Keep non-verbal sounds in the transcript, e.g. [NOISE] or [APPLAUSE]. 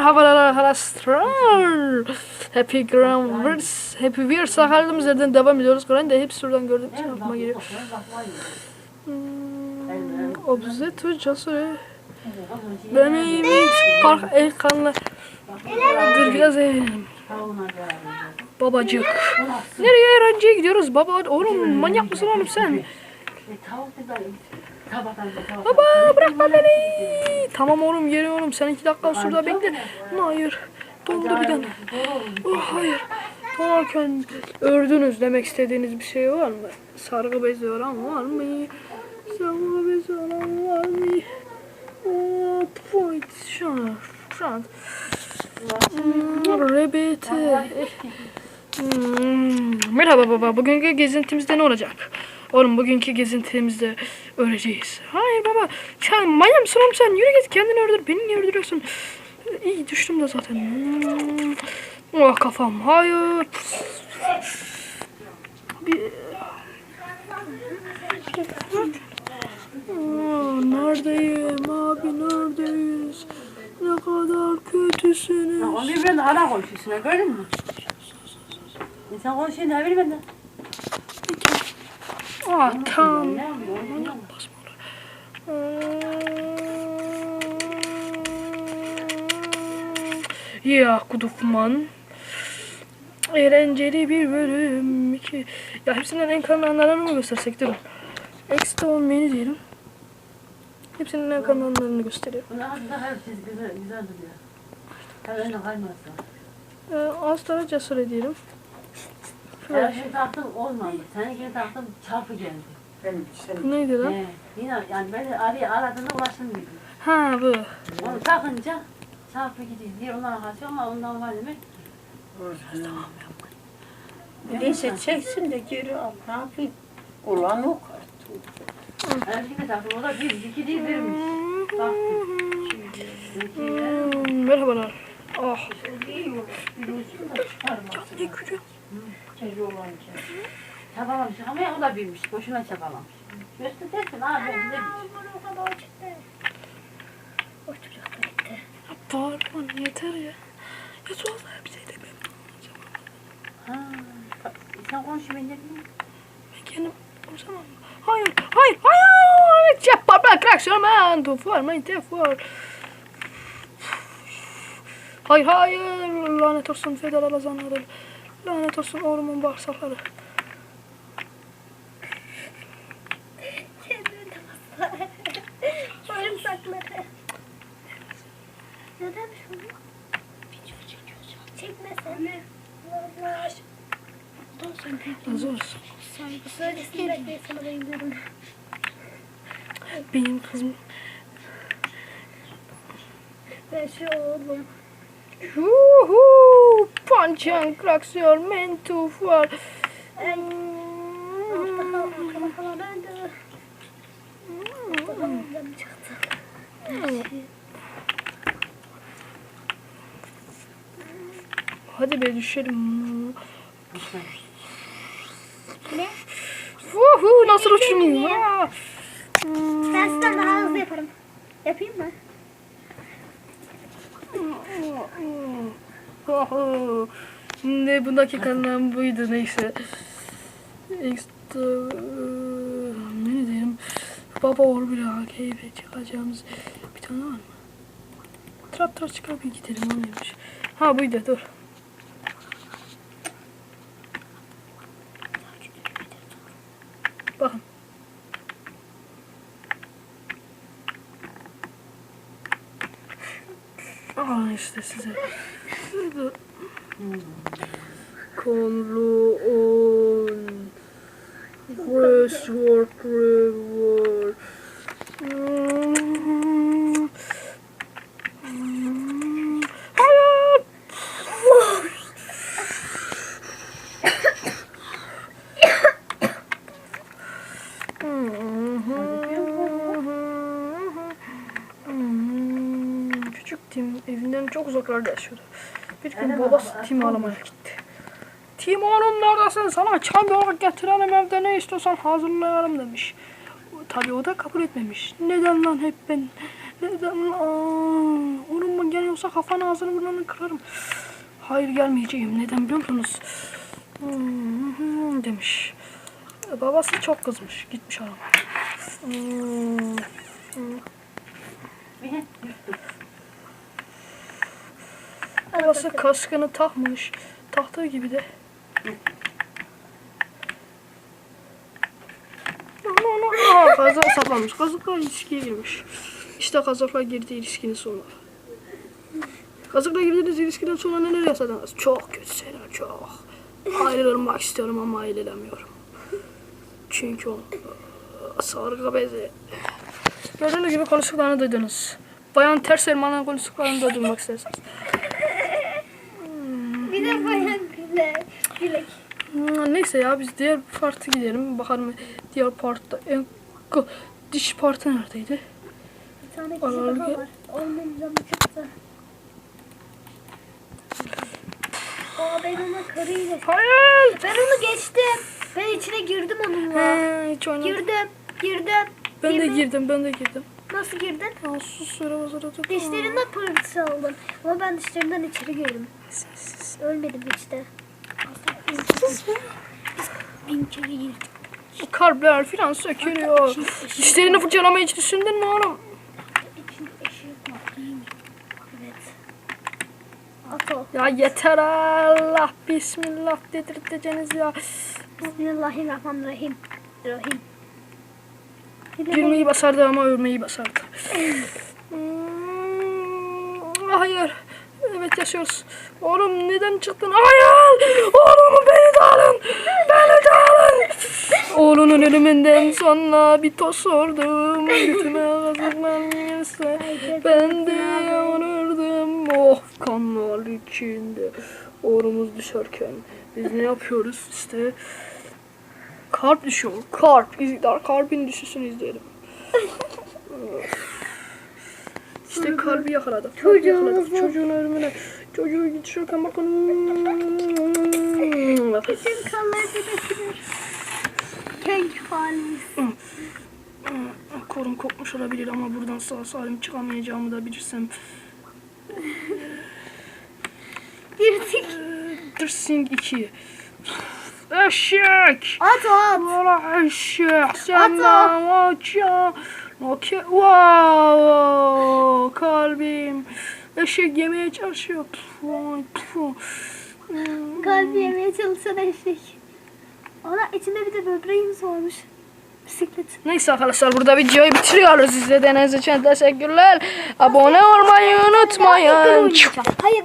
Merhabalar arkadaşlar. Happy Groundverse, Happy Verse kaldığımız yerden devam ediyoruz. Ben de hepsi şuradan gördüğüm için aklıma geliyor. Hmm, Obze tu casure. Benim park ekranla. Dur biraz eğlenelim. Babacık. Nereye öğrenciye gidiyoruz baba? Oğlum manyak mısın oğlum sen? Baba bırakma beni. Tamam oğlum geliyorum. Sen iki dakika şurada bekle. Hayır. Doldu bir tane. Oh, hayır. Donarken ördünüz demek istediğiniz bir şey var mı? Sargı bezi olan var mı? Sargı bezi olan var mı? Oh, point. Şu an. Şu an. Hmm, Rebete. Hmm, Merhaba baba. Bugünkü gezintimizde ne olacak? Oğlum bugünkü gezintimizde öleceğiz. Hayır baba. Sen manyak mısın oğlum sen? Yürü git kendini öldür. Beni niye öldürüyorsun? İyi düştüm de zaten. Hmm. Oh kafam. Hayır. Bir... Aa, neredeyim abi neredeyiz? Ne kadar kötüsünüz. Onu ben de hala konuşuyorsun gördün mü? İnsan konuşuyor ne bileyim ben de. Aa tam. Ne yapıyor? onu bilmiyorum. Ya Kudufman. Eğlenceli bir bölüm. iki. Ya hepsinden en kanallarını mı göstersek durun. Extra on menü diyelim. Hepsinin en kanallarını gösteriyor. Bunun aslında şey güzel, güzel duruyor. Tabii önüne kaymazsa. Ee, Astra Cesur diyelim. Her şey taktım olmadı. Seninkini taktım çarpı geldi. Benim senin. Neydi lan? He. Yine yani ben araya aradığında ulaştım gibi. Ha bu. Onu takınca çarpı gidiyor. Diğer ondan kaçıyor ama ondan var demek. Neyse çeksin de geri al. Ne yapayım? Olan o Ben şimdi taktım. O da bir, iki değil birmiş. Baktım. Hmm, merhabalar. Ah. Ne gülüyor? Geri olunca. Çabalamış ama o da bilmiş. Boşuna çabalamış. Göstersin abi ben de Bağırman yeter ya. Ya sonra bir şey demiyorum. Ha. Sen konuşuyor ben de bilmiyorum. Ben kendim konuşamam. Hayır, hayır, hayır. Babak reaksiyon du får mig inte får. Hayır, hayır. Lanet olsun federal azanları. Lanet olsun orumun bağırsakları. [LAUGHS] Sarımsakları. Neden şunu? Video çekiyoruz. Çekmesene. Vallahi. Razı olsun. Böylesini bekleyin sana. Benim kızım. Ben şu oğlum. Yuhu! Kalan ben de. Babam canım çıktı. Hadi be düşelim. Ne? Yuhu! Nasıl ya? Ben sizden daha hızlı yaparım. Yapayım mı? Ne bu dakikanın buydu neyse. Extra ne diyelim? Baba or daha keyfe çıkacağımız bir tane var mı? Trap çıkar bir gidelim o? Ha buydu dur. this. Is it. Conlo on. Çok uzaklarda yaşıyordu. Bir gün babası Tim'i aramaya gitti. Tim oğlum neredesin? Sana çay olarak getirelim evde ne istiyorsan hazırlayalım demiş. Tabii o da kabul etmemiş. Neden lan hep ben Neden? Aa, oğlum ben geliyorsa kafanı ağzını burnunu kırarım. Hayır gelmeyeceğim. Neden biliyor musunuz? Hmm, demiş. Babası çok kızmış. Gitmiş arama. Hmm, Babası kaskını takmış. Taktığı gibi de. Aa, kazak saklamış. Kazaklar ilişkiye girmiş. İşte kazaklar girdiği ilişkinin sonu. Kazakla girdiğiniz ilişkiden sonra neler yaşadınız? Çok kötü şeyler, çok. Ayrılmak istiyorum ama ayrılamıyorum. Çünkü o ıı, sargı bezi. Gördüğünüz gibi konuştuklarını duydunuz. Bayan ters elmanın konuştuklarını da duymak isterseniz. Bir de bayan Gülek. Hmm, Neyse ya biz diğer parta gidelim. Bakalım diğer partta en diş partı neredeydi? Bir tane kişi Aralık- daha var. Onun canı çıktı. Aa ben ona karıyla. Hayır. Ben onu geçtim. Ben içine girdim onunla. He, hiç oynamadım. Girdim. Girdim. Ben de Girdim. girdim, ben de girdim. Nasıl girdin? Aa, sus söyle hazırladı. Dişlerinden pırıltısı aldım. Ama ben dişlerimden içeri girdim. Ölmedim hiç de. Bin kere girdim. Kalpler filan sökülüyor. Dişlerini fırçalamayı hiç düşündün mü oğlum? Ya yeter Allah. Bismillah dedirteceğiniz ya. Bismillahirrahmanirrahim. Rahim. Gülmeyi basardı ama ölmeyi basardı. Hmm, hayır. Evet yaşıyoruz. Oğlum neden çıktın? Hayır! Oğlumu beni de alın! Beni de alın! Oğlunun ölümünden sonra bir toz sordum. Götüme kazıklanmışsa ben de onurdum. Oh kanlar içinde. Oğlumuz düşerken biz ne yapıyoruz işte? Kalp düşüyor. Kalp. İzler kalbin düşüşünü izleyelim. [LAUGHS] işte kalbi. Kalbi yakaladık. Çocuğun ölümüne. Çocuğu düşürken bakın. Bütün kanları bitirir. Kenk halimiz. Kolum kopmuş olabilir ama buradan sağ salim çıkamayacağımı da bilirsem. Girdik. Dırsing 2. Eşek! At at. Valla eşek! Sen Ata! banaça... Okey. Wow! Kalbim. Eşek yemeye çalışıyor. Hmm. Kalbi yemeye çalışan eşek. Ona içinde bir de böbreğimiz varmış. Bisiklet. Neyse arkadaşlar burada videoyu bitiriyoruz. İzlediğiniz için teşekkürler. Abone olmayı unutmayın. Hayır